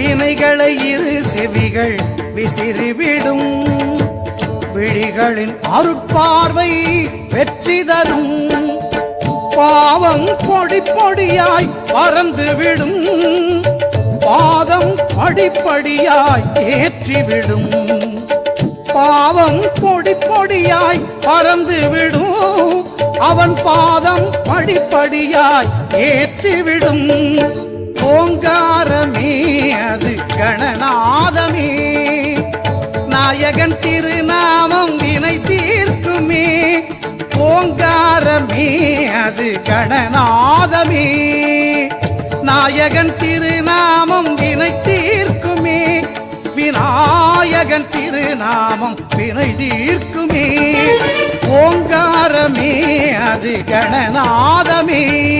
வினைகளை இரு செவிகள் விசிறிவிடும். விழிகளின் அருட்பார்வை வெற்றி தரும். பாவம் பொடி பொடியாய் பறந்துவிடும் பாதம் படிப்படியாய் ஏற்றிவிடும் பாவம் பொடி பொடியாய் பறந்துவிடும் அவன் பாதம் படிப்படியாய் ஏற்றிவிடும் ஓங்கா ஓங்காரமே அது கணநாதமே. நாயகன் திருநாமம் வினை தீர்க்குமே. ஓங்காரமே அது கணநாதமே. நாயகன் திருநாமம் வினை தீர்க்குமே. விநாயகன் திருநாமம் வினை தீர்க்குமே. ஓங்காரமே அது கணநாதமே.